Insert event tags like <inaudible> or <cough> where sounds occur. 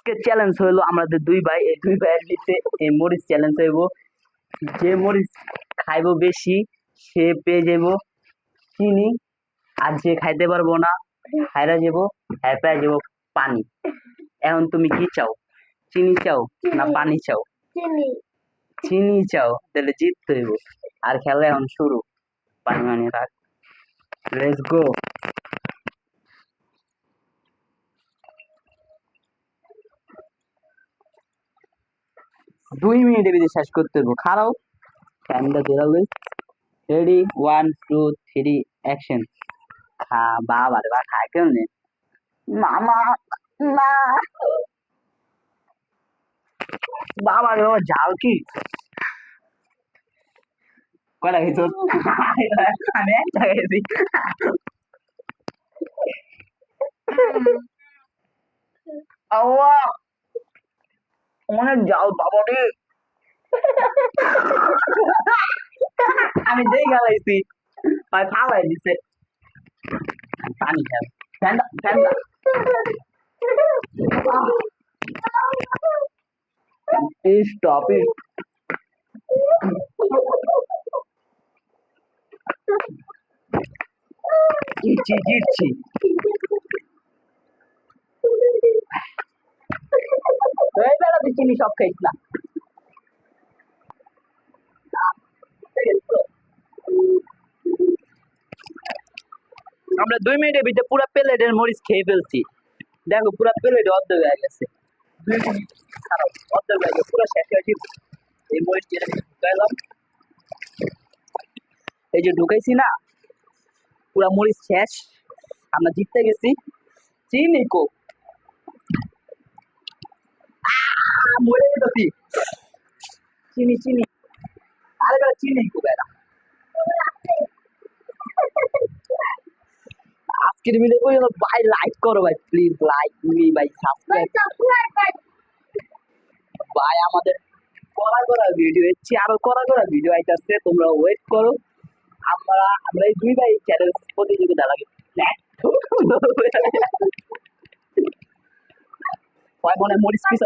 আজকে চ্যালেঞ্জ হইল আমাদের দুই ভাই। এই দুই ভাইয়ের ভিতরে এই মরিচ চ্যালেঞ্জ হইব। যে মরিচ খাইব বেশি সে পেয়ে যাব চিনি। আর যে খাইতে পারব না হাইরা যাব হ্যাঁ পেয়ে যাব পানি। এখন তুমি কি চাও? চিনি চাও না পানি চাও? চিনি। চিনি চাও তাহলে জিততে হইব। আর খেলা এখন শুরু। পানি মানি রাখ। লেটস গো দুই মিনিটের ভিতরে শেষ করতে হইব। খারাও টাইমটা বেরোবে ready one two three action খা বাবা রে বা খায় কেমনে? মামা না বাবা রে বাবা ঝাল কি? কটা খেয়েছো আমি একটা খেয়েছি আল্লাহ! অনেক জাল বাবা রে আমি দেই গেলাইছি ভাই ফালাই দিছে। পানি ফ্যানটা স্টপ ইট জিতছি জিতছি তুই চিনি সব না আমরা দুই মিনিটের ভিতরে পুরো প্লেটের মরিচ খেয়ে ফেলছি। দেখো, পুরো প্লেট অর্ধেক হয়ে গেছে। এই যে ঢুকাইছি না, পুরো মরিচ শেষ। আমরা জিততে গেছি। চিনি কো মরে গেছি চিনি চিনি। আরে বেটা চিনি বেটা আজকের ভিডিও কই ভাই লাইক করো ভাই প্লিজ লাইক মি ভাই সাবস্ক্রাইব ভাই আমাদের করা করা ভিডিও এসছি আরও করা করা ভিডিও আইতাছে তোমরা ওয়েট করো। আমরা আমরা এই দুই ভাই চ্যালেঞ্জ প্রতিযোগিতা লাগে। <laughs> ভাই মনে মরিচ পিস